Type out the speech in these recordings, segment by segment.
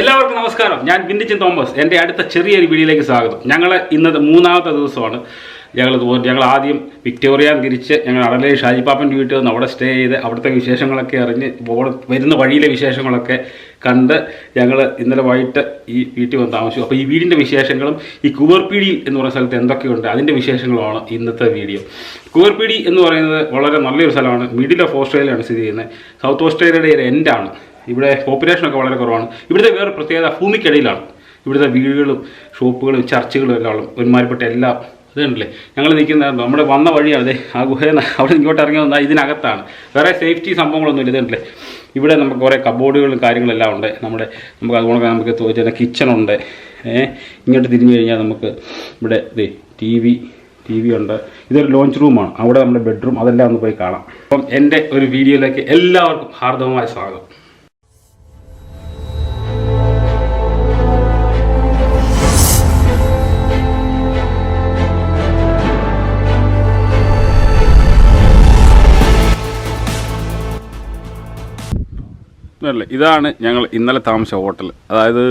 എല്ലാവർക്കും നമസ്കാരം. ഞാൻ വിൻഡിച്ചൻ തോമസ്. എന്റെ അടുത്ത ചെറിയൊരു വീഡിയോയിലേക്ക് സ്വാഗതം. ഞങ്ങൾ ഇന്നത്തെ മൂന്നാമത്തെ ദിവസമാണ്. ഞങ്ങൾ ഞങ്ങൾ ആദ്യം വിക്ടോറിയ തിരിച്ച് ഞങ്ങൾ അടലേ ഷാജിപ്പാപ്പന്റെ വീട്ടിൽ നിന്ന് അവിടെ സ്റ്റേ ചെയ്ത് അവിടുത്തെ വിശേഷങ്ങളൊക്കെ അറിഞ്ഞ് വരുന്ന വഴിയിലെ വിശേഷങ്ങളൊക്കെ കണ്ട് ഞങ്ങൾ ഇന്നലെ വൈകിട്ട് ഈ വീട്ടിൽ വന്ന് താമസിച്ചു. അപ്പോൾ ഈ വീടിന്റെ വിശേഷങ്ങളും ഈ കുവർപ്പീടി എന്ന് പറയുന്ന സ്ഥലത്ത് എന്തൊക്കെയുണ്ട്? അതിന്റെ വിശേഷങ്ങളുമാണ് ഇന്നത്തെ വീഡിയോ. കുവർപ്പീടി എന്ന് പറയുന്നത് വളരെ നല്ലൊരു സ്ഥലമാണ്. മിഡിൽ ഓഫ് ഓസ്ട്രേലിയയാണ് സ്ഥിതി ചെയ്യുന്നത്. സൗത്ത് ഓസ്ട്രേലിയയുടെ ഒരു എൻഡാണ് ഇവിടെ പോപ്പുലേഷനൊക്കെ വളരെ കുറവാണ്. ഇവിടുത്തെ വേറെ പ്രത്യേകത ഭൂമിക്കിടയിലാണ്. ഇവിടുത്തെ വീടുകളും ഷോപ്പുകളും ചർച്ചുകളും എല്ലാം ഉള്ള ഒരുമാതിരിപ്പെട്ട എല്ലാം അതുണ്ടല്ലേ ഞങ്ങൾ നിൽക്കുന്ന നമ്മുടെ വന്ന വഴിയാണ്. അതെ ആ ഗുഹയിൽ അവിടെ ഇങ്ങോട്ട് ഇറങ്ങി വന്നാൽ ഇതിനകത്താണ്. വേറെ സേഫ്റ്റി സംഭവങ്ങളൊന്നും ഇതുണ്ടല്ലേ ഇവിടെ നമുക്ക് കുറേ കബോർഡുകളും കാര്യങ്ങളെല്ലാം ഉണ്ട്. നമ്മുടെ നമുക്ക് അതുകൊണ്ട് നമുക്ക് തോന്നുന്ന കിച്ചണുണ്ട് ഇങ്ങോട്ട് തിരിഞ്ഞു കഴിഞ്ഞാൽ നമുക്ക് ഇവിടെ ഇതേ ടി വി ടി വി ഉണ്ട്. ഇതൊരു ലോഞ്ച് റൂമാണ് അവിടെ നമ്മുടെ ബെഡ്റൂം അതെല്ലാം ഒന്ന് പോയി കാണാം. അപ്പം എന്റെ ഒരു വീഡിയോയിലേക്ക് എല്ലാവർക്കും ഹാർദവമായ സ്വാഗതം. അല്ലേ ഇതാണ് ഞങ്ങൾ ഇന്നലെ താമസിച്ച ഹോട്ടൽ. അതായത്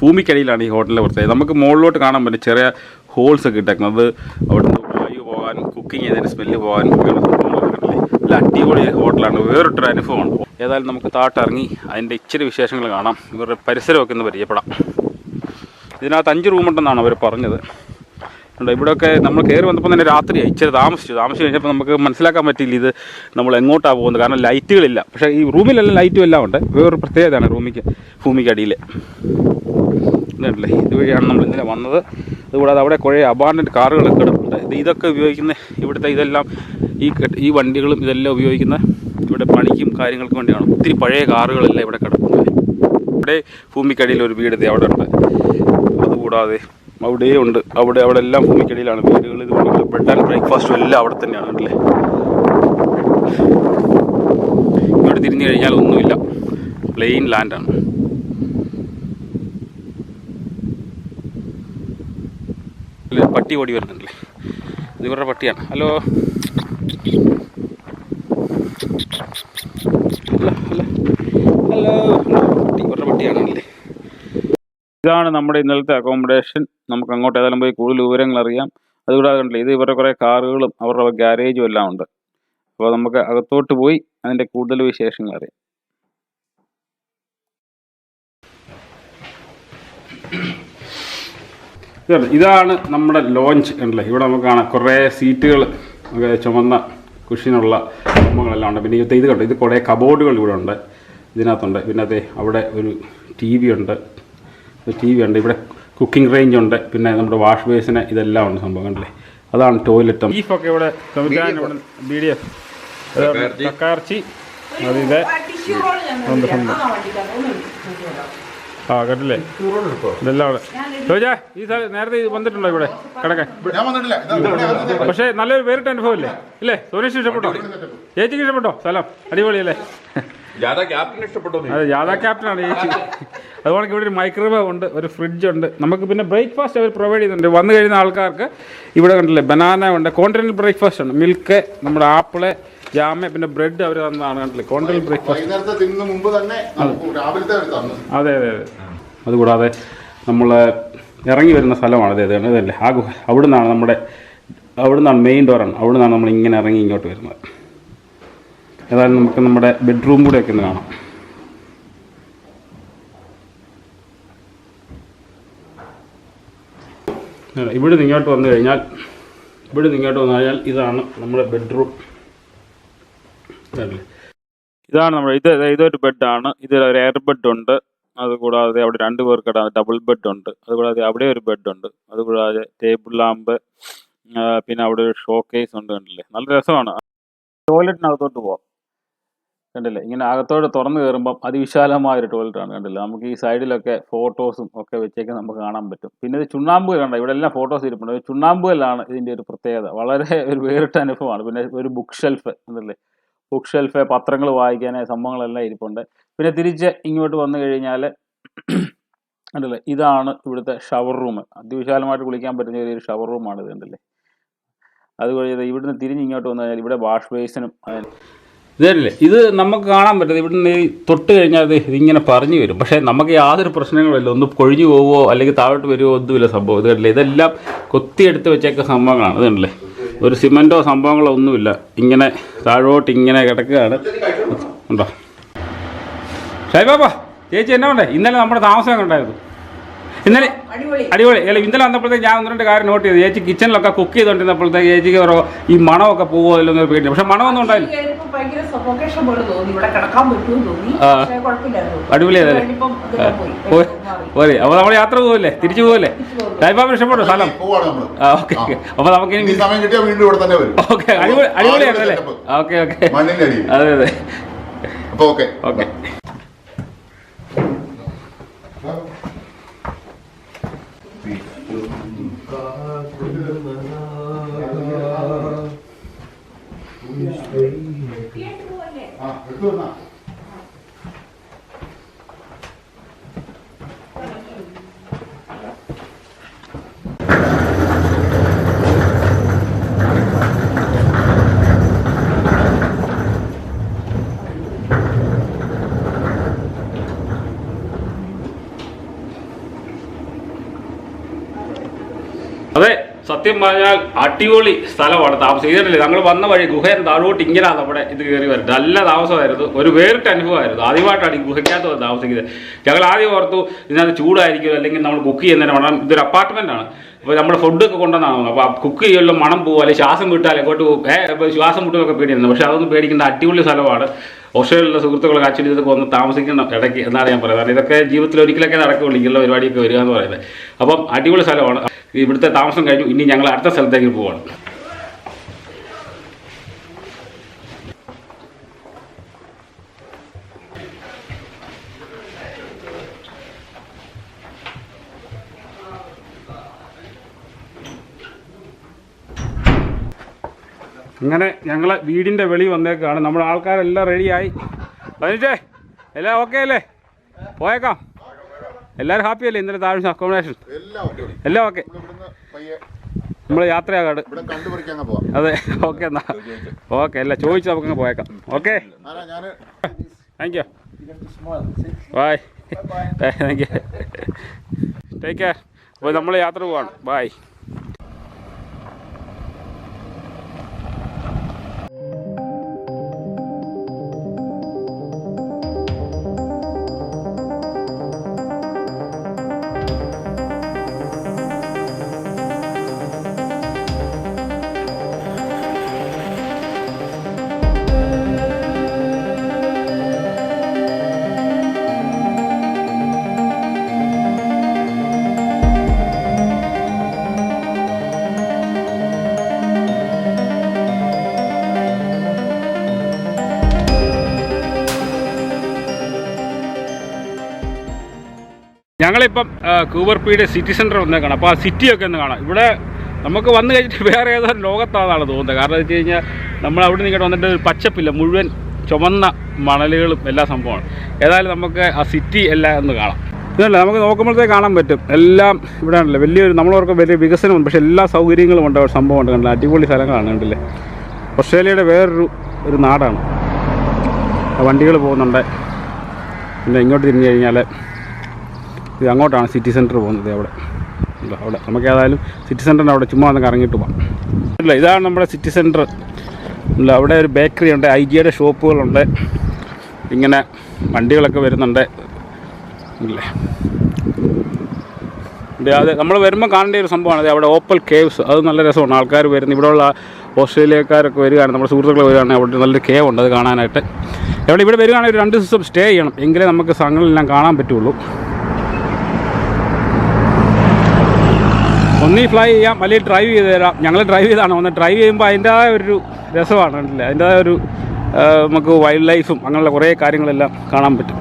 ഭൂമിക്കടിയിലാണ് ഈ ഹോട്ടലിന്റെ പ്രത്യേകത. നമുക്ക് മുകളിലോട്ട് കാണാൻ പറ്റും ചെറിയ ഹോൾസ് ഒക്കെ ഇട്ടേക്കുന്നത്. അവിടുന്ന് വായു പോകാൻ കുക്കിംഗ് ചെയ്തതിന് സ്മെല്ല് ഉണ്ടല്ലേ. നല്ല അടിപൊളി ഹോട്ടലാണ്. വേറിട്ടൊരു അനുഭവമാണ് ഏതായാലും നമുക്ക് താട്ടിറങ്ങി അതിന്റെ ഇച്ചിരി വിശേഷങ്ങൾ കാണാം. ഇവരുടെ പരിസരമൊക്കെ ഒന്ന് പരിചയപ്പെടാം. ഇതിനകത്ത് അഞ്ച് റൂമുണ്ടെന്നാണ് അവർ പറഞ്ഞത്. ഉണ്ട് ഇവിടെയൊക്കെ നമ്മൾ കയറി വന്നപ്പോൾ തന്നെ രാത്രിയായി. ഇച്ചിരി താമസിച്ചു. താമസിച്ച് കഴിഞ്ഞപ്പോൾ നമുക്ക് മനസ്സിലാക്കാൻ പറ്റിയില്ല ഇത് നമ്മൾ എങ്ങോട്ടാണ് പോകുന്നത്. കാരണം ലൈറ്റുകളില്ല. പക്ഷേ ഈ റൂമിലെല്ലാം ലൈറ്റും എല്ലാം ഉണ്ട്. വേറൊരു പ്രത്യേകതയാണ് റൂമിക്ക് ഭൂമിക്കടിയിൽ ഇതല്ലേ ഇതുവഴിയാണ് നമ്മൾ ഇന്നലെ വന്നത്. അതുകൂടാതെ അവിടെ കുറേ അബാൻഡന്റ് കാറുകളൊക്കെ കിടപ്പുണ്ട്. ഇത് ഇതൊക്കെ ഉപയോഗിക്കുന്ന ഇവിടുത്തെ ഇതെല്ലാം ഈ ഈ വണ്ടികളും ഇതെല്ലാം ഉപയോഗിക്കുന്ന ഇവിടെ പണിക്കും കാര്യങ്ങൾക്കും വേണ്ടിയാണ്. ഒത്തിരി പഴയ കാറുകളെല്ലാം ഇവിടെ കിടക്കുന്നത് ഇവിടെ ഭൂമിക്കടിയിൽ ഒരു വീട് അവിടെ ഉണ്ട്. അതുകൂടാതെ അവിടെ ഉണ്ട് അവിടെ അവിടെ എല്ലാം ഭൂമിക്കടിയിലാണ് വീടുകൾ ബെഡ് ആൻഡ് ബ്രേക്ക്ഫാസ്റ്റും എല്ലാം അവിടെ തന്നെയാണ് അല്ലേ? ഇവിടെ തിരിഞ്ഞു കഴിഞ്ഞാൽ ഒന്നുമില്ല. പ്ലെയിൻ ലാൻഡാണ് പട്ടി ഓടി വരുന്നുണ്ടല്ലേ? ഇത് ഇവരുടെ പട്ടിയാണ്. ഹലോ ഹലോ ഹലോ പട്ടി ഇവരുടെ പട്ടിയാണല്ലേ ഇതാണ് നമ്മുടെ ഇന്നലത്തെ അക്കോമഡേഷൻ നമുക്ക് അങ്ങോട്ട് ഏതായാലും പോയി കൂടുതൽ വിവരങ്ങൾ അറിയാം. അതുകൂടാതെ കണ്ടില്ല ഇത് ഇവരുടെ കുറേ കാറുകളും അവരുടെ ഗ്യാരേജും എല്ലാം ഉണ്ട്. അപ്പോൾ നമുക്ക് അകത്തോട്ട് പോയി അതിന്റെ കൂടുതൽ വിശേഷങ്ങൾ അറിയാം. ഇതാണ് നമ്മുടെ ലോഞ്ച് ഉണ്ടല്ലേ ഇവിടെ നമുക്ക് കാണാം കുറേ സീറ്റുകൾ ചുമന്ന കുഷിനുള്ള സംഭവങ്ങളെല്ലാം ഉണ്ട്. പിന്നെ ഇത് ഇത് കണ്ടോ? ഇത് കുറേ കബോർഡുകൾ ഇവിടെ ഉണ്ട്. ഇതിനകത്തുണ്ട്. പിന്നെ അതെ അവിടെ ഒരു ടി ഉണ്ട്. ടി വി ഉണ്ട്. ഇവിടെ കുക്കിംഗ് റേഞ്ച് ഉണ്ട്. പിന്നെ നമ്മുടെ വാഷ് ബേസിന് ഇതെല്ലാം ഉണ്ട് സംഭവം കണ്ടില്ലേ? അതാണ് ടോയ്ലറ്റ് ബീഫൊക്കെ ഇവിടെ ബി ഡി എഫ് കക്കാർച്ചി. അതിന്റെ ആ കേട്ടില്ലേ ഇതെല്ലാം അവിടെ ഈ സ്ഥലം നേരത്തെ വന്നിട്ടുണ്ടോ ഇവിടെ? കിടക്കാൻ. പക്ഷെ നല്ലൊരു വേറിട്ട അനുഭവം ഇല്ലേ ഇല്ലേ? സുരേഷ് ഇഷ്ടപ്പെട്ടോ? ചേച്ചിക്ക് ഇഷ്ടപ്പെട്ടോ? സ്ഥലം. അടിപൊളിയല്ലേ? ജാഥ ക്യാപ്റ്റൻ ഇഷ്ടപ്പെട്ടു അതെ ജാഥാ ക്യാപ്റ്റനാണ് ചേച്ചി അതുപോലെ ഇവിടെ ഒരു മൈക്രോവേവ് ഉണ്ട് ഒരു ഫ്രിഡ്ജ് ഉണ്ട്. നമുക്ക് പിന്നെ ബ്രേക്ക്ഫാസ്റ്റ് അവർ പ്രൊവൈഡ് ചെയ്യുന്നുണ്ട്. വന്നു കഴിയുന്ന ആൾക്കാർക്ക് ഇവിടെ കണ്ടില്ലേ ബനാന ഉണ്ട് കോണ്ടിനൽ ബ്രേക്ക്ഫാസ്റ്റ് ഉണ്ട്. മിൽക്ക് നമ്മുടെ ആപ്പിൾ ജാമ പിന്നെ ബ്രെഡ് അവർ തന്നതാണ് കണ്ടില്ലേ കോണ്ടിനൽ ബ്രേക്ക്ഫാസ്റ്റ് അതെ. അതെ അതെ അതുകൂടാതെ നമ്മൾ ഇറങ്ങി വരുന്ന സ്ഥലമാണ്. അതെ അതെ അതല്ലേ ആ ഗുഹ അവിടെ നിന്നാണ് നമ്മുടെ അവിടെ നിന്നാണ് മെയിൻ ഡോറാണ് അവിടെ നിന്നാണ് നമ്മൾ ഇങ്ങനെ ഇറങ്ങി ഇങ്ങോട്ട് വരുന്നത്. ഏതായാലും നമുക്ക് നമ്മുടെ ബെഡ്റൂം കൂടെ ഒക്കെ ഒന്ന് കാണാം. ഇവിടെ നിങ്ങോട്ട് വന്നു കഴിഞ്ഞാൽ ഇവിടെ നിങ്ങോട്ട് വന്നു കഴിഞ്ഞാൽ ഇതാണ് നമ്മുടെ ബെഡ്റൂം ഇതാണ് നമ്മുടെ ഇത് ഇത് ഇതൊരു ബെഡാണ് ഇതിൽ ഒരു എയർ ബെഡ് ഉണ്ട്. അതുകൂടാതെ അവിടെ രണ്ട് പേർക്ക് ഇടാൻ ഡബിൾ ബെഡ് ഉണ്ട്. അതുകൂടാതെ അവിടെ ഒരു ബെഡ് ഉണ്ട്. അതുകൂടാതെ ടേബിൾ ലാമ്പ് പിന്നെ അവിടെ ഒരു ഷോ കേസ് ഉണ്ട് കണ്ടില്ലേ? നല്ല രസമാണ്. ടോയ്ലറ്റിനകത്തോട്ട് പോവാം. കണ്ടില്ലേ? ഇങ്ങനെ അകത്തോട്ട് തുറന്നു കയറുമ്പം അതിവിശാലമായ ഒരു ടോയ്ലറ്റ് ആണ് കണ്ടില്ലേ? നമുക്ക് ഈ സൈഡിലൊക്കെ ഫോട്ടോസും ഒക്കെ വെച്ചേക്ക് നമുക്ക് കാണാൻ പറ്റും. പിന്നെ ഇത് ചുണ്ണാമ്പ് കണ്ട ഇവിടെ എല്ലാം ഫോട്ടോസ് ഇരിപ്പുണ്ട്. ചുണ്ണാമ്പുകല്ലാണ് ഇതിന്റെ ഒരു പ്രത്യേകത. വളരെ ഒരു വേറിട്ട അനുഭവമാണ്. പിന്നെ ഒരു ബുക്ക് ഷെൽഫ് എന്നല്ലേ ബുക്ക് ഷെൽഫ് പത്രങ്ങൾ വായിക്കാൻ സംഭവങ്ങളെല്ലാം ഇരിപ്പുണ്ട്. പിന്നെ തിരിച്ച് ഇങ്ങോട്ട് വന്നു കഴിഞ്ഞാൽ കണ്ടില്ലേ? ഇതാണ് ഇവിടുത്തെ ഷവർ റൂം അതിവിശാലമായിട്ട് കുളിക്കാൻ പറ്റുന്ന ഒരു ഷവർ റൂമാണ് ഇത് കണ്ടില്ലേ? അതുവഴി ഇവിടുന്ന് തിരിഞ്ഞ് ഇങ്ങോട്ട് വന്നു കഴിഞ്ഞാൽ ഇവിടെ വാഷ് ബേസിനും ഇതല്ലേ? ഇത് നമുക്ക് കാണാൻ പറ്റുന്നത് ഇവിടുന്ന് തൊട്ട് കഴിഞ്ഞാൽ അത് ഇതിങ്ങനെ പറഞ്ഞു വരും. പക്ഷേ നമുക്ക് യാതൊരു പ്രശ്നങ്ങളില്ല ഒന്ന് കൊഴിഞ്ഞു പോവോ അല്ലെങ്കിൽ താഴോട്ട് വരുമോ ഒന്നുമില്ല സംഭവം. ഇത് കണ്ടില്ലേ? ഇതെല്ലാം കൊത്തിയെടുത്ത് വെച്ചേക്ക സംഭവങ്ങളാണ്. ഇത് കണ്ടില്ലേ? ഒരു സിമന്റോ സംഭവങ്ങളോ ഒന്നുമില്ല. ഇങ്ങനെ താഴോട്ട് ഇങ്ങനെ കിടക്കുകയാണ്. ഉണ്ടോ? ഷൈബാബാ ചേച്ചി എന്നാ ഉണ്ടേ? ഇന്നലെ നമ്മുടെ താമസം ഉണ്ടായിരുന്നു ഇന്നലെ അടിപൊളി. അടിപൊളി. അല്ല ഇന്നലെ വന്നപ്പോഴത്തേക്ക് ഞാൻ ഒന്ന് രണ്ട് കാര്യം നോട്ട് ചെയ്തു. ചേച്ചി കിച്ചണിലൊക്കെ കുക്ക് ചെയ്തുകൊണ്ടിരുന്നപ്പോഴത്തേക്ക് ചേച്ചിക്ക് ഓരോ ഈ മണമൊക്കെ പോവോ അല്ലെന്ന് പേടി പക്ഷെ മണമൊന്നും ഉണ്ടായില്ല. മാറി. പോരെ അപ്പോൾ നമ്മൾ യാത്ര പോവല്ലേ? തിരിച്ചു പോവല്ലേ? സായിബാബ് ഇഷ്ടപ്പെട്ടു സ്ഥലം? ഓക്കെ അപ്പൊ അപ്പോൾ നമുക്ക് ഇനി ഇനി സമയം കിട്ടിയാൽ വീണ്ടും ഇവിടെ തന്നെ വരും. ഓക്കെ അടിപൊളി അടിപൊളിയായിരുന്നു അല്ലേ setup. Okay okay. അതെ അതെ. ഓക്കെ. ഓക്കെ. ഓക്കെ അതെ സത്യം പറഞ്ഞാൽ അടിപൊളി സ്ഥലമാണ് താമസം ചെയ്തിട്ടില്ലേ ഞങ്ങൾ വന്ന വഴി ഗുഹയുടെ താഴോട്ട് ഇങ്ങനെ നമ്മുടെ ഇത് കയറി വരുന്നത്. നല്ല താമസമായിരുന്നു. ഒരു വേറിട്ട അനുഭവമായിരുന്നു. ആദ്യമായിട്ടാണ് ഈ ഗുഹയ്ക്കകത്ത് താമസിക്കുന്നത്. ഞങ്ങൾ ആദ്യം ഓർത്തു ഇതിനകത്ത് ചൂടായിരിക്കും അല്ലെങ്കിൽ നമ്മൾ കുക്ക് ചെയ്യുന്നതിന് വേണം ഇതൊരു അപ്പാർട്ട്മെന്റ് ആണ്. അപ്പോൾ നമ്മൾ ഫുഡൊക്കെ കൊണ്ടുവന്നാണ് അപ്പോൾ കുക്ക് ചെയ്യുമല്ലോ മണം പോകും അല്ലെങ്കിൽ ശ്വാസം വിട്ടാൽ എങ്ങോട്ട് പോകും ശ്വാസം വിട്ടുമൊക്കെ പേടിയിരുന്നു പക്ഷേ അതൊന്നും പേടിക്കുന്ന അടിപൊളി സ്ഥലമാണ്. ഓസ്ട്രേലിയയിലുള്ള സുഹൃത്തുക്കളൊക്കെ ആക്ച്വലി ഇതൊക്കെ വന്ന് താമസിക്കണം ഇടയ്ക്ക് എന്നാണ് ഞാൻ പറയുന്നത്. ഇതൊക്കെ ജീവിതത്തിൽ ഒരിക്കലൊക്കെ നടക്കുകയുള്ളൂ ഇങ്ങനെയുള്ള പരിപാടിയൊക്കെ വരിക എന്ന് പറയുന്നത്. അപ്പം അടിപൊളി സ്ഥലമാണ്. ഇവിടുത്തെ താമസം കഴിഞ്ഞു ഇനി ഞങ്ങൾ അടുത്ത സ്ഥലത്തേക്ക് പോവാണ്. അങ്ങനെ ഞങ്ങളെ വീടിന്റെ വെളി വന്നേക്കാണ്. നമ്മുടെ ആൾക്കാരെല്ലാം റെഡിയായി. പതിനഞ്ചേ എല്ലാം ഓക്കെ അല്ലേ? പോയേക്കാം. എല്ലാവരും ഹാപ്പി അല്ലേ ഇന്നലെ താഴ്ച അക്കോമഡേഷൻ എല്ലാം ഓക്കെ എല്ലാം ഓക്കെ ഇവിടുന്ന് പയ്യെ നമ്മൾ യാത്രയാകാട് അതെ ഓക്കെ എന്നാ. ഓക്കെ അല്ല ചോദിച്ച് നമുക്കങ്ങ് പോയേക്കാം. Okay thank you bye thank you take care അപ്പോൾ നമ്മൾ യാത്ര പോവാണ്. ബൈ ഞങ്ങളിപ്പം കൂവർപ്പിയുടെ സിറ്റി സെന്റർ വന്നേക്കാണ്. അപ്പോൾ ആ സിറ്റിയൊക്കെ ഒന്ന് കാണാം. ഇവിടെ നമുക്ക് വന്നു കഴിഞ്ഞിട്ട് വേറെ ഏതോ ലോകത്താണെന്നാണ് തോന്നുന്നത്. കാരണം വെച്ച് കഴിഞ്ഞാൽ നമ്മൾ അവിടെ നിന്ന് ഇങ്ങോട്ട് വന്നിട്ട് ഒരു പച്ചപ്പില്ല മുഴുവൻ ചുമന്ന മണലുകളും എല്ലാ സംഭവമാണ്. ഏതായാലും നമുക്ക് ആ സിറ്റി എല്ലാം ഒന്ന് കാണാം. ഇതല്ല നമുക്ക് നോക്കുമ്പോഴത്തേക്ക് കാണാൻ പറ്റും. എല്ലാം ഇവിടെ ആണല്ലോ. വലിയൊരു നമ്മളവർക്ക് വലിയ വികസനമുണ്ട്. പക്ഷേ എല്ലാ സൗകര്യങ്ങളും ഉണ്ട്. അവിടെ സംഭവമുണ്ട് കണ്ടില്ല? അടിപൊളി സ്ഥലങ്ങളാണ്. കണ്ടില്ലേ? ഓസ്ട്രേലിയയുടെ വേറൊരു ഒരു നാടാണ്. വണ്ടികൾ പോകുന്നുണ്ട്. പിന്നെ ഇങ്ങോട്ട് തിരിഞ്ഞു കഴിഞ്ഞാൽ ഇത് അങ്ങോട്ടാണ് സിറ്റി സെന്റർ പോകുന്നത് അവിടെ. അവിടെ. നമുക്ക് ഏതായാലും സിറ്റി സെന്ററിന്റെ അവിടെ ചുമ്മാ ഒന്ന് കറങ്ങിയിട്ട് പോകാം ഇല്ല ഇതാണ് നമ്മുടെ സിറ്റി സെന്റർ ഇല്ല അവിടെ ഒരു ബേക്കറി ഉണ്ട് ഐ ജിയുടെ ഷോപ്പുകളുണ്ട്. ഇങ്ങനെ വണ്ടികളൊക്കെ വരുന്നുണ്ട്. ഇല്ലേ? അത് നമ്മൾ വരുമ്പോൾ കാണേണ്ട ഒരു സംഭവമാണ്. അത് അവിടെ ഓപ്പൽ കേവ്സ് അത് നല്ല രസമാണ്. ആൾക്കാർ വരുന്നത് ഇവിടെയുള്ള ഓസ്ട്രേലിയക്കാരൊക്കെ വരികയാണ്. നമ്മുടെ സുഹൃത്തുക്കൾ വരികയാണെങ്കിൽ അവിടെ നല്ലൊരു കേവ് ഉണ്ട് അത് കാണാനായിട്ട്. എവിടെ ഇവിടെ വരികയാണെങ്കിൽ ഒരു രണ്ട് ദിവസം സ്റ്റേ ചെയ്യണം. എങ്കിലേ നമുക്ക് സ്ഥലങ്ങളെല്ലാം കാണാൻ പറ്റുള്ളൂ. ഒന്നീ ഫ്ലൈ ചെയ്യാം അല്ലെങ്കിൽ ഡ്രൈവ് ചെയ്ത് തരാം. ഞങ്ങൾ ഡ്രൈവ് ചെയ്താണ്. ഒന്ന് ഡ്രൈവ് ചെയ്യുമ്പോൾ അതിന്റെതായ ഒരു രസമാണ് കണ്ടില്ലേ? അതിന്റെതായ ഒരു നമുക്ക് വൈൽഡ് ലൈഫും അങ്ങനെയുള്ള കുറേ കാര്യങ്ങളെല്ലാം കാണാൻ പറ്റും.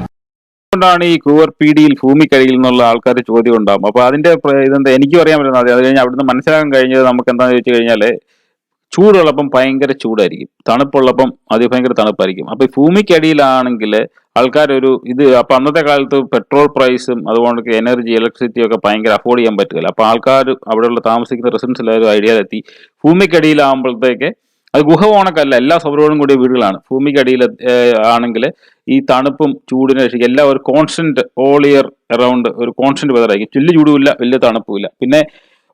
അതുകൊണ്ടാണ് ഈ കൂവർ പീഡിയിൽ ഭൂമിക്കടിയിൽ നിന്നുള്ള ആൾക്കാർ ചോദ്യം ഉണ്ടാകും അപ്പോൾ അതിന്റെ പ്ര- ഇതെന്താ? എനിക്കും അറിയാൻ പറ്റുന്നത് അത് കഴിഞ്ഞ് അവിടുന്ന് മനസ്സിലാക്കാൻ കഴിഞ്ഞത് നമുക്ക് എന്താണെന്ന് ചോദിച്ചു കഴിഞ്ഞാൽ ചൂടുള്ളപ്പം ഭയങ്കര ചൂടായിരിക്കും. തണുപ്പുള്ളപ്പം അതിഭയങ്കര തണുപ്പായിരിക്കും. അപ്പൊ ഈ ഭൂമിക്കടിയിലാണെങ്കിൽ ആൾക്കാരൊരു ഇത് അപ്പൊ അന്നത്തെ കാലത്ത് പെട്രോൾ പ്രൈസും അതുകൊണ്ട് എനർജി ഇലക്ട്രിസിറ്റി ഒക്കെ ഭയങ്കര അഫോർഡ് ചെയ്യാൻ പറ്റില്ല അപ്പൊ ആൾക്കാർ അവിടെയുള്ള താമസിക്കുന്ന റെസിഡൻസ് എല്ലാവരും ഐഡിയയിലെത്തി ഭൂമിക്കടിയിലാകുമ്പോഴത്തേക്ക് അത് ഗുഹ ഓണക്കല്ല എല്ലാ സൗകര്യങ്ങളും കൂടിയ വീടുകളാണ്. ഭൂമിക്കടിയിൽ ആണെങ്കിൽ ഈ തണുപ്പും ചൂടിനെ രക്ഷിക്കും. എല്ലാം ഒരു കോൺസ്റ്റന്റ് ഓൾ ഇയർ അറൗണ്ട് ഒരു കോൺസ്റ്റന്റ് വെതറായിരിക്കും ചുല്ല് ചൂടുമില്ല വലിയ തണുപ്പുമില്ല. പിന്നെ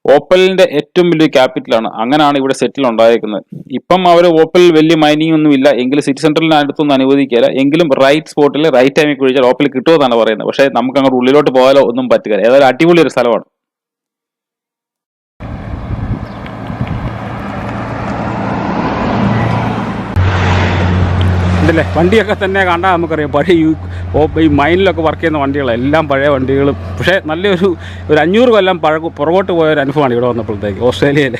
ഓപ്പലിന്റെ ഏറ്റവും വലിയ ക്യാപിറ്റലാണ്. അങ്ങനെയാണ് ഇവിടെ സെറ്റിൽ ഉണ്ടായിരിക്കുന്നത് ഇപ്പം അവർ ഓപ്പൽ വലിയ മൈനിങ് ഒന്നും ഇല്ല. എങ്കിലും സിറ്റി സെന്ററിന് അടുത്തൊന്നും അനുവദിക്കില്ല. എങ്കിലും റൈറ്റ് സ്പോട്ടിൽ റൈറ്റ് ടൈമിൽ കുഴിച്ചാൽ ഓപ്പൽ കിട്ടുമെന്നാണ് പറയുന്നത്. പക്ഷേ നമുക്ക് അങ്ങോട്ട് ഉള്ളിലോട്ട് പോയാലോ ഒന്നും പറ്റുക ഏതായാലും അടിപൊളി ഒരു സ്ഥലമാണ്. ഉണ്ടല്ലേ? വണ്ടിയൊക്കെ തന്നെ കണ്ടാൽ നമുക്കറിയാം. പഴയ ഈ ഓ- ഈ മൈനിലൊക്കെ വർക്ക് ചെയ്യുന്ന വണ്ടികളാണ് എല്ലാം പഴയ വണ്ടികളും. പക്ഷേ നല്ലൊരു ഒരു അഞ്ഞൂറ് കൊല്ലം പഴ പുറകോട്ട് പോയ ഒരു അനുഭവമാണ് ഇവിടെ വന്നപ്പോഴത്തേക്ക്. ഓസ്ട്രേലിയയിലെ.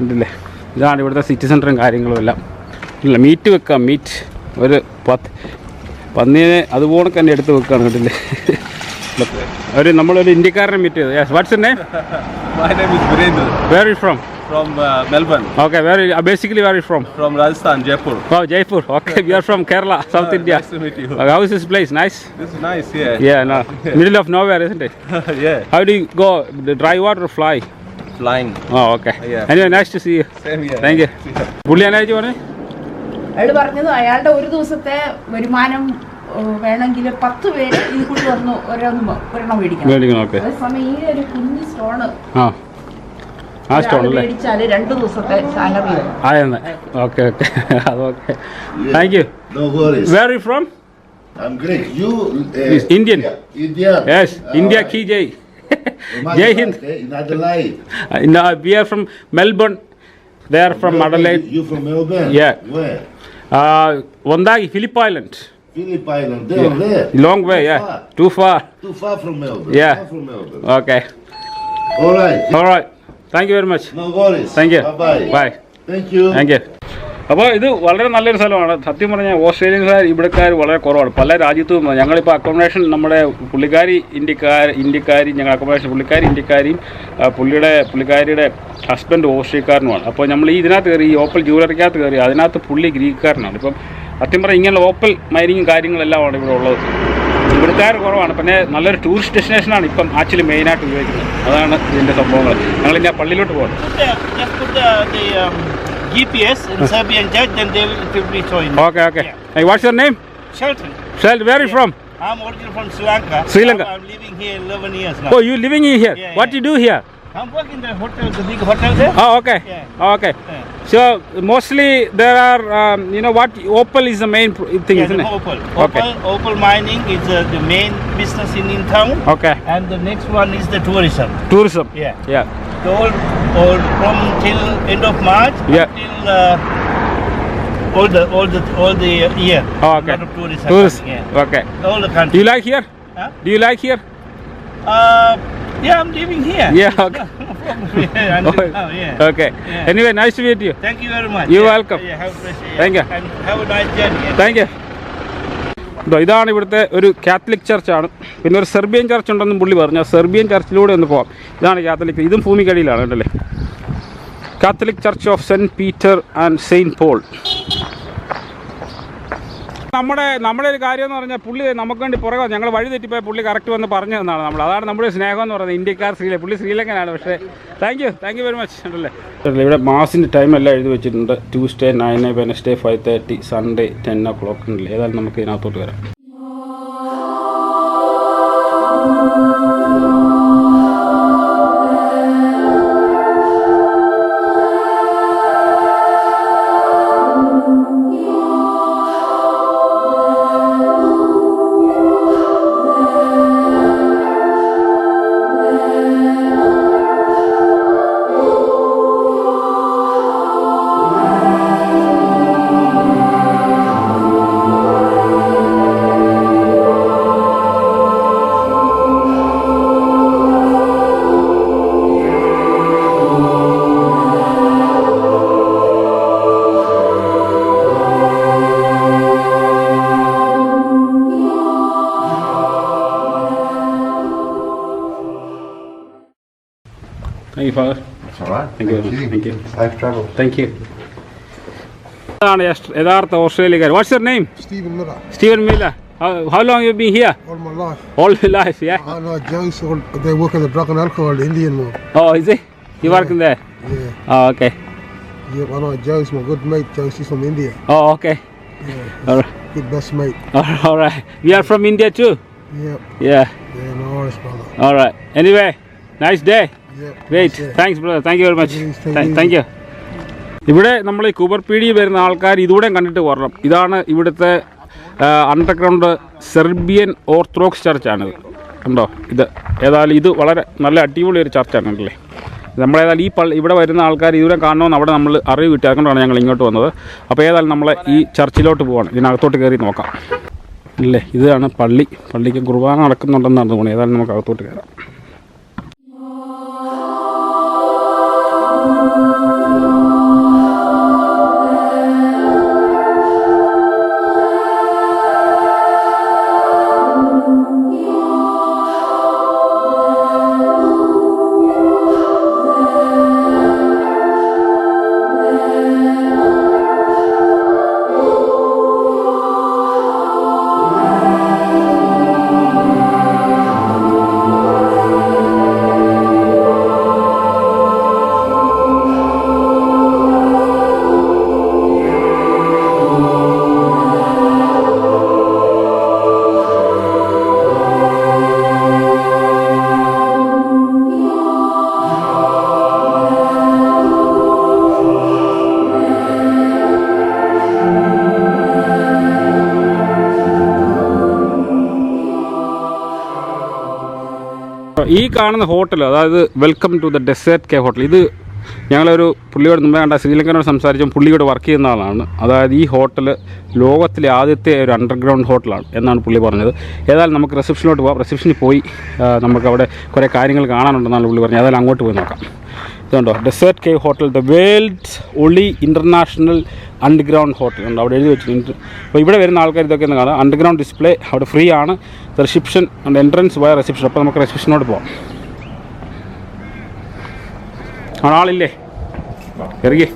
ഉണ്ടല്ലേ? ഇതാണ് ഇവിടുത്തെ സിറ്റി സെന്ററും കാര്യങ്ങളും എല്ലാം. ഇല്ല മീറ്റ് വെക്കാം മീറ്റ് ഒരു പത്ത് പന്നീനെ അതുപോലെ തന്നെ എടുത്ത് വെക്കുകയാണ് കേട്ടില്ലേ ഒരു നമ്മളൊരു ഇന്ത്യക്കാരനെ മീറ്റ് ചെയ്തു. What's name Virendra. Where is from from uh, Melbourne, Okay, where you, uh, basically where are you from From Rajasthan, Jaipur. Oh, Jaipur. Okay, we are from Kerala, South oh, India. Nice to meet you. How is this place? Nice? This is nice, yeah. Yeah, no. Middle of nowhere, isn't it? yeah. How do you go? The dry water or fly? Flying. Oh, okay. Yeah. Anyway, nice to see you. Same here. Thank you. പുള്ളി എന്നായിട്ട് you അയാൾ പറഞ്ഞത് അയാളുടെ ഒരു ദിവസത്തെ വരുമാനം വേണമെങ്കിൽ പത്ത് പേര് ഇത് കൂടി വന്നു ഒരെണ്ണം ഒരെണ്ണം മേടിക്കണം അതേസമയം ഈ ഒരു കുഞ്ഞു സ്റ്റോണ് ആ ആ സ്റ്റോൺ അല്ലേ മേടിച്ചാല് രണ്ടു ദിവസത്തെ സാലറി ആയെന്ന് ഓക്കെ ഓക്കെ അത് okay thank you No worries. Where you from I'm Greek. You. Uh, Is Indian. India. Yes India Ki Jai Jai Hind Okay, in Adelaide. We are from Melbourne they are from Adelaide You from Melbourne? Yeah. Where? വന്തായി Phillip Island Phillip Island. There, there. Long way Too yeah far. Too far Too far from Melbourne. Yeah. Far from Melbourne. Okay All right. All right Thank you very much No worries. Thank you Bye bye. Bye Thank you. Thank you അപ്പോൾ ഇത് വളരെ നല്ലൊരു സ്ഥലമാണ്. സത്യം പറഞ്ഞാൽ ഓസ്ട്രേലിയൻകാർ ഇവിടെക്കാർ വളരെ കുറവാണ്. പല രാജ്യത്തും ഞങ്ങളിപ്പോൾ അക്കോമഡേഷൻ നമ്മുടെ പുള്ളിക്കാരി ഇന്ത്യക്കാർ ഇന്ത്യക്കാരി ഞങ്ങൾ അക്കോമഡേഷൻ പുള്ളിക്കാരി ഇന്ത്യക്കാരിയും പുള്ളിയുടെ പുള്ളിക്കാരിയുടെ ഹസ്ബൻഡ് ഓസ്ട്രേലിയക്കാരനുമാണ്. അപ്പോൾ നമ്മൾ ഈ ഇതിനകത്ത് കയറി ഈ ഓപ്പൽ ജൂലറിക്കകത്ത് കയറി അതിനകത്ത് പുള്ളി ഗ്രീക്കാരനാണ് ഇപ്പം സത്യം പറഞ്ഞാൽ ഇങ്ങനെയുള്ള ഓപ്പൽ മൈനിങ്ങും കാര്യങ്ങളെല്ലാമാണ് ഇവിടെ ഉള്ളത്. ഇവിടുത്തുകാർ കുറവാണ് പിന്നെ നല്ലൊരു ടൂറിസ്റ്റ് ഡെസ്റ്റിനേഷനാണ് ഇപ്പം ആക്ച്വലി മെയിനായിട്ട് ഉപയോഗിക്കുന്നത് അതാണ് ഇതിന്റെ സംഭവങ്ങൾ ഞങ്ങളിനി ആ പള്ളിയിലോട്ട് പോകണം um. Okay okay what's your name Shelton. Shell very from I'm originally from Sri Lanka. Sri Lanka. I'm living here 11 years now. Oh, you living in here? Yeah, what yeah. you do here? I'm working in the hotel, the big hotel there. Oh, okay. Yeah. Okay. Yeah. So mostly there are, um, you know, what Opal is the main thing, Yeah, isn't it? Opal. Okay. Opal. Opal mining is uh, the main business in, in town. Okay. And the next one is the tourism. Tourism. Yeah. Yeah. The all, all from till end of March Yeah. till uh, all the all the all the year. Oh, okay. A lot of tourists. are Tourist. coming, yeah. Okay. All the country. Do you like here? Huh? Do you like here? Uh, yeah, I'm living here. Yeah. Okay. yeah, I'm yeah. Okay. Yeah. Anyway, nice to meet you. Thank you very much. You're Yeah, welcome. Yeah, have a. Thank you. And have a nice journey. Thank you. ഇതാണ് ഇവിടുത്തെ ഒരു Catholic ചർച്ചാണ് പിന്നെ ഒരു Serbian church ഉണ്ടെന്നും പുള്ളി പറഞ്ഞു ആ Serbian ചർച്ചിലൂടെ ഒന്ന് പോകാം ഇതാണ് കാത്തലിക് ഇതും ഭൂമിക്കടിയിലാണ് കേട്ടല്ലേ Catholic church of saint Peter and saint Paul നമ്മുടെ നമ്മുടെ ഒരു കാര്യം എന്ന് പറഞ്ഞാൽ പുള്ളി നമുക്ക് വേണ്ടി പുറകെ ഞങ്ങൾ വഴി തെറ്റിപ്പോയി പുള്ളി കറക്റ്റ് വന്ന് പറഞ്ഞു തന്നാണ് നമ്മൾ. അതാണ് നമ്മുടെ സ്നേഹം എന്ന് പറയുന്നത് ഇന്ത്യക്കാർ ശ്രീല പുള്ളി ശ്രീലങ്കനാണ് പക്ഷേ thank you thank you very much ഉണ്ടല്ലേ ഇവിടെ മാസിന്റെ ടൈം എല്ലാം എഴുതി വെച്ചിട്ടുണ്ട്. Tuesday nine Wednesday five thirty Sunday ten o'clock ഉണ്ടല്ലേ ഏതായാലും നമുക്ക് ഇതിനകത്തോട്ട് വരാം. Thank you father That's all right. Thank you. Thank you. Safe travel. Thank you ഇതാണ് യസ്- യഥാർത്ഥ ഓസ്ട്രേലിയക്കാർ what's your name Stephen Miller, Steven Miller how long you been here all my life. All you life yeah I know Joe's, all, they work in the drug and alcohol, the Indian mob. Oh, is it? You work in there? Yeah. Oh, okay. Yeah, I know Joe's my good mate. Joe, she's from India. Oh okay Good best mate. We are from India too Yep. Yeah. Yeah, no worries, brother. All right. Anyway, nice day. Yep. Thanks brother thank you very much thank you. ഇവിടെ നമ്മൾ ഈ കുബർപീടി വരുന്ന ആൾക്കാർ ഇതുകൂടെ കണ്ടിട്ട് വരണം. ഇതാണ് ഇവിടുത്തെ അണ്ടർഗ്രൗണ്ട് സെർബിയൻ ഓർത്തഡോക്സ് ചർച്ചാണിത് ഉണ്ടോ ഇത് ഏതായാലും ഇത് വളരെ നല്ല അടിപൊളി ഒരു ചർച്ചാണ് അല്ലേ? നമ്മളേതായാലും ഈ പള്ളി ഇവിടെ വരുന്ന ആൾക്കാർ ഇതുവരെ കാണണമെന്ന് അവിടെ നമ്മൾ അറിവ് കിട്ടി. അതുകൊണ്ടാണ് ഞങ്ങൾ ഇങ്ങോട്ട് വന്നത്. അപ്പോൾ ഏതായാലും നമ്മളെ ഈ ചർച്ചിലോട്ട് പോവാണ്. ഇതിനകത്തോട്ട് കയറി നോക്കാം. ഇല്ലേ ഇതാണ് പള്ളി. പള്ളിക്ക് കുർബാന നടക്കുന്നുണ്ടെന്നാണ് തോന്നുന്നത്. ഏതായാലും നമുക്ക് അകത്തോട്ട് കയറാം. കാണുന്ന ഹോട്ടൽ അതായത് welcome to the Desert Cave Hotel ഇത് ഞങ്ങളൊരു പുള്ളിയോട് മുമ്പേ കണ്ട ശ്രീലങ്കനോട് സംസാരിച്ചും പുള്ളിയോട് വർക്ക് ചെയ്യുന്ന ആളാണ്. അതായത് ഈ ഹോട്ടൽ ലോകത്തിലെ ആദ്യത്തെ ഒരു അണ്ടർഗ്രൗണ്ട് ഹോട്ടലാണ് എന്നാണ് പുള്ളി പറഞ്ഞത്. ഏതായാലും നമുക്ക് റിസപ്ഷനിലോട്ട് പോകാം റിസപ്ഷനിൽ പോയി നമുക്ക് അവിടെ കുറേ കാര്യങ്ങൾ കാണാനുണ്ടെന്നാണ് പുള്ളി പറഞ്ഞത്. ഏതായാലും അങ്ങോട്ട് പോയി നോക്കാം. ഇതുണ്ടോ? Desert Cave Hotel the world's only international underground hotel ഉണ്ട്? അവിടെ എഴുതി വെച്ചിട്ടുണ്ട്. അപ്പോൾ ഇവിടെ വരുന്ന ആൾക്കാർ ഇതൊക്കെ ഒന്ന് കാണാം. അണ്ടർഗ്രൗണ്ട് ഡിസ്പ്ലേ അവിടെ ഫ്രീ ആണ്. റിസപ്ഷൻ ആൻഡ് എൻട്രൻസ് പോയ റിസപ്ഷൻ അപ്പോൾ നമുക്ക് റിസപ്ഷനോട് പോവാം. ആളില്ലേ? ഇറങ്ങി.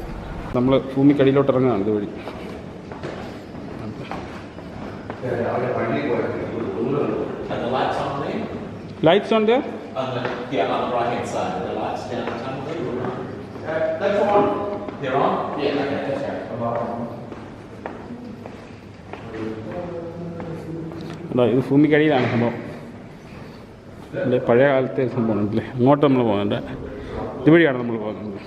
നമ്മൾ ഭൂമിക്കടിയിലോട്ട് ഇറങ്ങുകയാണ് ഇതുവഴി ലൈറ്റ്സ് ഓൺ ദർ അതാ ഇത് ഭൂമിക്കടിയിലാണ് സംഭവം. അല്ലേ പഴയ കാലത്തെ സംഭവം അല്ലേ അങ്ങോട്ട് നമ്മൾ പോകുന്നുണ്ട്. ഇതുവഴിയാണ് നമ്മൾ പോകുന്നത്.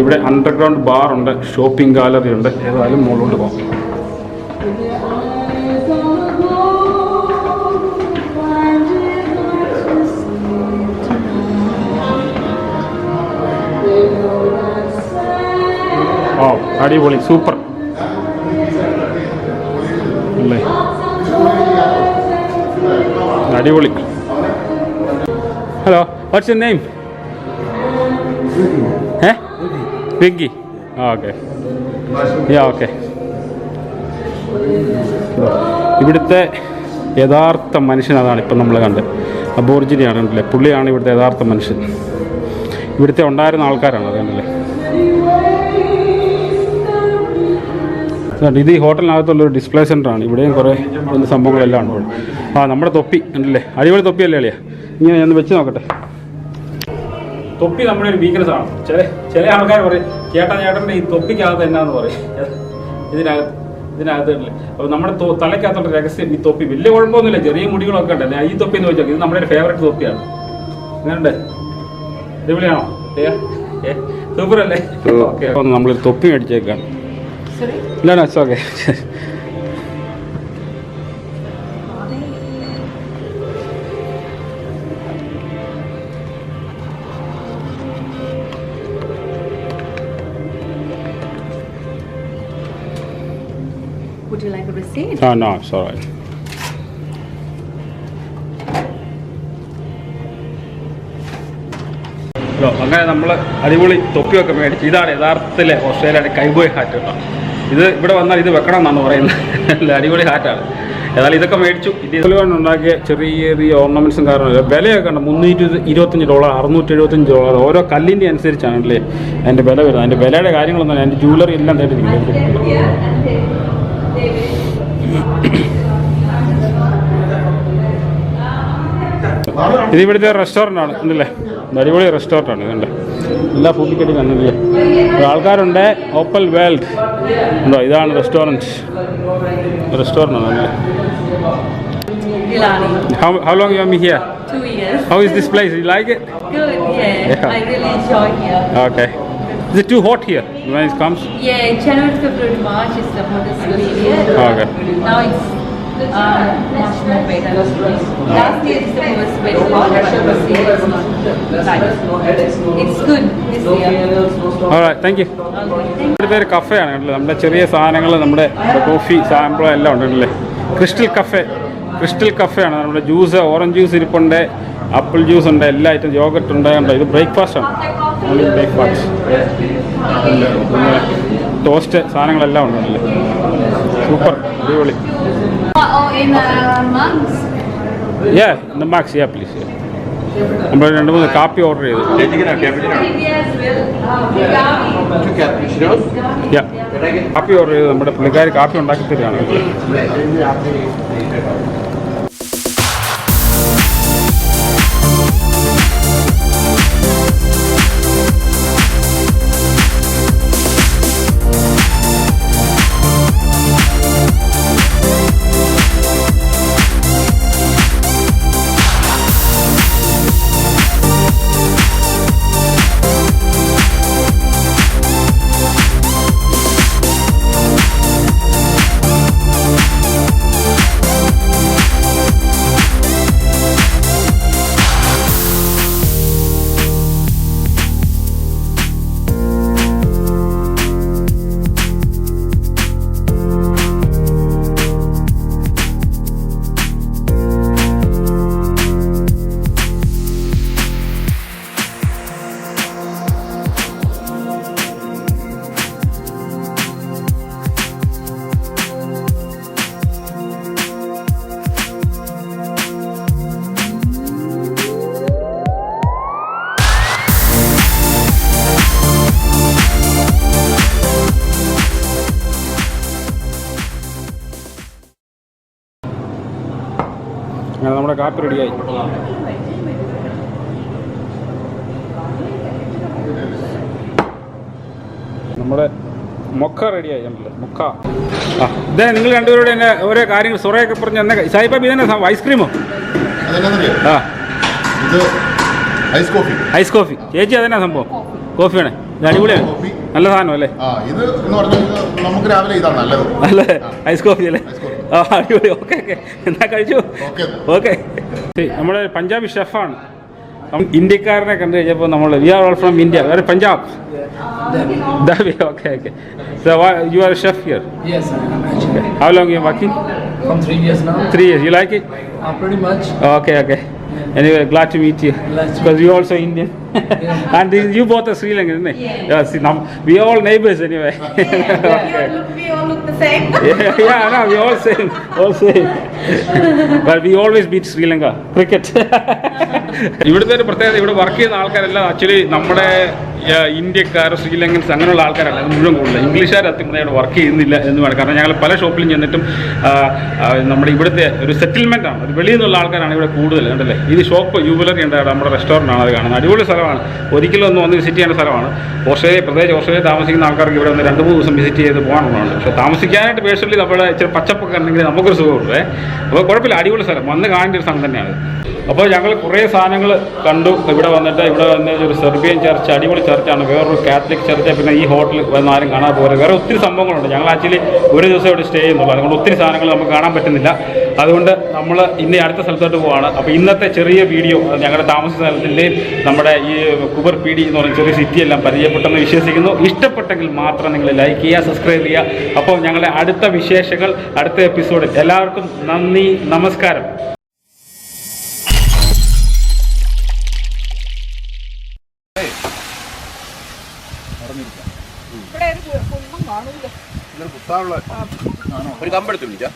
ഇവിടെ അണ്ടർഗ്രൗണ്ട് ബാറുണ്ട് ഷോപ്പിംഗ് ഗാലറി ഉണ്ട്. ഏതായാലും മുകളിലോട്ട് പോകാം. അടിപൊളി സൂപ്പർ. അല്ലേ? അടിപൊളി. ഹലോ വാട്ട്സ് യു നെയിം ഏ? വിഗ്ഗി ഓക്കെ യാ ഓക്കെ ഇവിടുത്തെ യഥാർത്ഥ മനുഷ്യൻ അതാണ് ഇപ്പം നമ്മൾ കണ്ടത്. അബോർജിനിയാണ് അല്ലേ പുള്ളിയാണ് ഇവിടുത്തെ യഥാർത്ഥ മനുഷ്യൻ. ഇവിടുത്തെ ഉണ്ടായിരുന്ന ആൾക്കാരാണ് അതുകൊണ്ടല്ലേ ഇതുണ്ട്, ഇത് ഈ ഹോട്ടലിനകത്തുള്ളൊരു ഡിസ്പ്ലേ സെന്റർ ആണ് ഇവിടെയും കുറേ സംഭവങ്ങളെല്ലാം ഉണ്ട് ആ നമ്മുടെ തൊപ്പി ഉണ്ടല്ലേ അടിപൊളി തൊപ്പിയല്ലേ അളിയാ? ഇങ്ങനെ ഞാൻ വെച്ച് നോക്കട്ടെ. തൊപ്പി നമ്മുടെ ഒരു വീക്ക്നെസ് ആണ്. ചില ചില ആൾക്കാർ പറയും ചേട്ടാ ചേട്ടന്റെ ഈ തൊപ്പിക്കകത്ത് എന്നാന്ന് പറയും. ഇതിനകത്ത് ഇതിനകത്ത് അപ്പോൾ നമ്മുടെ തലയ്ക്കകത്തുള്ള രഹസ്യം ഈ തൊപ്പി വലിയ കുഴപ്പമൊന്നുമില്ല. ചെറിയ മുടികളൊക്കെ ഉണ്ടല്ലേ? ഈ തൊപ്പി എന്ന് വെച്ചാൽ ഇത് നമ്മുടെ ഒരു ഫേവറേറ്റ് തൊപ്പിയാണ്. എങ്ങനെയുണ്ട് അടിപൊളിയാണോ? ഏ സൂപ്പർ. അല്ലേ ഓക്കെ. നമ്മളൊരു തൊപ്പി മേടിച്ചേക്കാണ്. Sorry? No, no, it's okay. Would you like a receipt? no, no, it's all right. Hello അങ്ങനെ നമ്മൾ അടിപൊളി തൊപ്പിയൊക്കെ മേടിച്ച് ഇതാണ് യഥാർത്ഥത്തിലെ ഓസ്ട്രേലിയയുടെ കൈബോയ് ഹാറ്റ് കേട്ടോ. ഇത് ഇവിടെ വന്നാൽ ഇത് വെക്കണം എന്നാണ് പറയുന്നത്. അടിപൊളി ഹാറ്റാണ് ഏതായാലും ഇതൊക്കെ മേടിച്ചു. ഇത് ഉണ്ടാക്കിയ ചെറിയ ചെറിയ ഓർണമെന്റ്സും കാരണം വിലയൊക്കെ ഉണ്ട് മുന്നൂറ്റി ഇരുപത്തഞ്ച് ഡോളർ അറുന്നൂറ്റി എഴുപത്തഞ്ച് ഡോളർ ഓരോ കല്ലിന്റെ അനുസരിച്ചാണ് അല്ലേ അതിന്റെ വില വരുന്നത്. അതിന്റെ വിലയുടെ കാര്യങ്ങളൊന്നും അതിന്റെ ജൂവലറി എല്ലാം തേടിയിരിക്കുന്നത് ഇത് ഇവിടുത്തെ റെസ്റ്റോറന്റ് ആണ് ഉണ്ടല്ലേ അടിപൊളി റെസ്റ്റോറന്റ് ആണ് ഇതുണ്ട് എല്ലാ ഫുഡ് കിട്ടി കണ്ടില്ലേ ആൾക്കാരുണ്ട് ഓപ്പൽ വേൾഡ് ഉണ്ടോ ഇതാണ് റെസ്റ്റോറന്റ് റെസ്റ്റോറന്റ് ആണ് അല്ലേ How, how how long you are here Two years. How is this place you like it Good, yeah. Yeah. I really enjoy here. Okay Is it too hot here when it comes? Yeah, January, February, March is the hottest period. Okay. Now it's um, much more better. Last year December was very it's good this year. ഇവിടുത്തെ ഒരു ആണ് കേട്ടോ. നമ്മുടെ ചെറിയ സാധനങ്ങൾ നമ്മുടെ coffee സാമ്പിളും എല്ലാം ഉണ്ട് ഉണ്ടല്ലേ ക്രിസ്റ്റൽ കഫേ ക്രിസ്റ്റൽ കഫേ ആണ്. നമ്മുടെ ജ്യൂസ് ഓറഞ്ച് ജ്യൂസ് ഇരിപ്പുണ്ട് ആപ്പിൾ ജ്യൂസ് ഉണ്ട് എല്ലാ ഐറ്റം യോഗട്ട് ഉണ്ട്. കണ്ടോ ഇത് ബ്രേക്ക്ഫാസ്റ്റ് ആണ്. ബ്രേക്ക്ഫാസ്റ്റ് ടോസ്റ്റ് സാധനങ്ങളെല്ലാം ഉണ്ടല്ലേ സൂപ്പർ അടിപൊളി. In uh, months. യാ ഇന്ന് മാക്സ് യാ പ്ലീസ് നമ്മൾ രണ്ട് മൂന്ന് കാപ്പി ഓർഡർ ചെയ്തു. യാ കാപ്പി ഓർഡർ ചെയ്തു നമ്മുടെ പുള്ളിക്കാർ കാപ്പി ഉണ്ടാക്കി തരികയാണ്. നമ്മുടെ കാപ്പി റെഡിയായി നമ്മുടെ മൊക്ക റെഡിയായി നമ്മൾ മൊക്ക ആ ഇതേ നിങ്ങൾ രണ്ടുപേരോട് എന്നെ ഓരോ കാര്യങ്ങൾ സുറയൊക്കെ പറഞ്ഞു എന്നെ സായിപ്പാപ്പ ഇതന്നെ ഐസ്ക്രീമോ ആ. Ice coffee. Ice coffee. ചേച്ചി അതെന്നാ സംഭവം. കോഫി വേണേ ഇത് അടിപൊളിയാണ്. നല്ല സാധനം അല്ലേ? ഇത് എന്ന് പറഞ്ഞാൽ ഇത് നമുക്ക് രാവിലെ ഇതാണ് നല്ലത്. നല്ല ഐസ് കോഫി അല്ലേ. ആ അടിപൊളി. ഓക്കെ ഓക്കെ എന്നാ കഴിച്ചു? ഓക്കെ. നമ്മുടെ പഞ്ചാബി ഷെഫാണ്. ഇന്ത്യക്കാരനെ കണ്ടു കഴിഞ്ഞപ്പോൾ നമ്മൾ we are all from India വേറെ Punjab. Dhabi okay okay you are chef here. How long you working From three years now. Three years you like it Uh, pretty much. Okay, okay. Anyway, glad to meet you. Because you. also Indian. And this, you both are Sri Lankan, isn't it? Yeah. see, now, we are all neighbors anyway. We all look, we all look the same. yeah, yeah, no, we all same, all same. but we always beat Sri Lanka. Cricket. ഇവിടുത്തെ ഒരു പ്രത്യേകത ഇവിടെ work ചെയ്യുന്ന ആൾക്കാരെല്ലാം actually നമ്മുടെ ഇന്ത്യക്കാർ ശ്രീലങ്കൻസ് അങ്ങനെയുള്ള ആൾക്കാരല്ല. അത് മുഴുവൻ കൂടുതൽ. ഇംഗ്ലീഷുകാർ അത്യം വർക്ക് ചെയ്യുന്നില്ല എന്ന് വേണം. കാരണം ഞങ്ങൾ പല ഷോപ്പിലും ചെന്നിട്ടും നമ്മുടെ ഇവിടുത്തെ ഒരു സെറ്റിൽമെന്റ് ആണ്. വെളിയിൽ നിന്നുള്ള ആൾക്കാരാണ് ഇവിടെ കൂടുതൽ. കണ്ടല്ലേ? ഇത് ഷോപ്പ് യൂബിലറി ഉണ്ട് നമ്മുടെ റെസ്റ്റോറന്റ് ആണ് അത് കാണുന്നത്. അടിപൊളി സ്ഥലമാണ്. ഒരിക്കലും ഒന്ന് വന്ന് വിസിറ്റ് ചെയ്യേണ്ട സ്ഥലമാണ്. ഓസ്ട്രേലിയ പ്രത്യേകിച്ച് ഓസ്ട്രേലിയ താമസിക്കുന്ന ആൾക്കാർക്ക് ഇവിടെ ഒന്ന് രണ്ട് മൂന്ന് ദിവസം വിസിറ്റ് ചെയ്ത് പോകാനുള്ളതാണ്. പക്ഷേ താമസിക്കാനായിട്ട് പേഴ്സണലി നമ്മുടെ ഇച്ചിരി പച്ചപ്പൊക്കെ ഉണ്ടെങ്കിൽ നമുക്കൊരു സുഖമുള്ളൂ. അപ്പോൾ കുഴപ്പമില്ല. അടിപൊളി സ്ഥലം. വന്ന് കാണേണ്ട ഒരു സ്ഥലം തന്നെയാണ്. അപ്പോൾ ഞങ്ങൾ കുറേ സാധനങ്ങൾ കണ്ടു. ഇവിടെ വന്നിട്ട് ഇവിടെ വന്ന് ഒരു സെർബിയൻ ചർച്ച് അടിപൊളി ചർച്ചാണ് വേറൊരു കാത്തലിക് ചർച്ച് പിന്നെ ഈ ഹോട്ടൽ വന്ന് ആരും കാണാൻ പോകരുത് വേറെ ഒത്തിരി സംഭവങ്ങളുണ്ട്. ഞങ്ങൾ ആക്ച്വലി ഒരു ദിവസം ഇവിടെ സ്റ്റേ ചെയ്യുന്നുള്ളൂ. അതുകൊണ്ട് ഒത്തിരി സാധനങ്ങൾ നമുക്ക് കാണാൻ പറ്റുന്നില്ല. അതുകൊണ്ട് നമ്മൾ ഇന്ന് അടുത്ത സ്ഥലത്തോട്ട് പോവാണ്. അപ്പോൾ ഇന്നത്തെ ചെറിയ വീഡിയോ ഞങ്ങളുടെ താമസ സ്ഥലത്തിന്റെയും നമ്മുടെ ഈ കുബർ പി ഡി എന്ന് പറയുന്ന ചെറിയ സിറ്റിയെല്ലാം പരിചയപ്പെട്ടെന്ന് വിശ്വസിക്കുന്നു. ഇഷ്ടപ്പെട്ടെങ്കിൽ മാത്രം നിങ്ങൾ ലൈക്ക് ചെയ്യുക സബ്സ്ക്രൈബ് ചെയ്യുക. അപ്പോൾ ഞങ്ങളുടെ അടുത്ത വിശേഷങ്ങൾ അടുത്ത എപ്പിസോഡിൽ എല്ലാവർക്കും നന്ദി നമസ്കാരം ഇവിടെ ഒരു കുടുംബം കാണൂല ഒരു കമ്പെടുത്ത് കാണൂല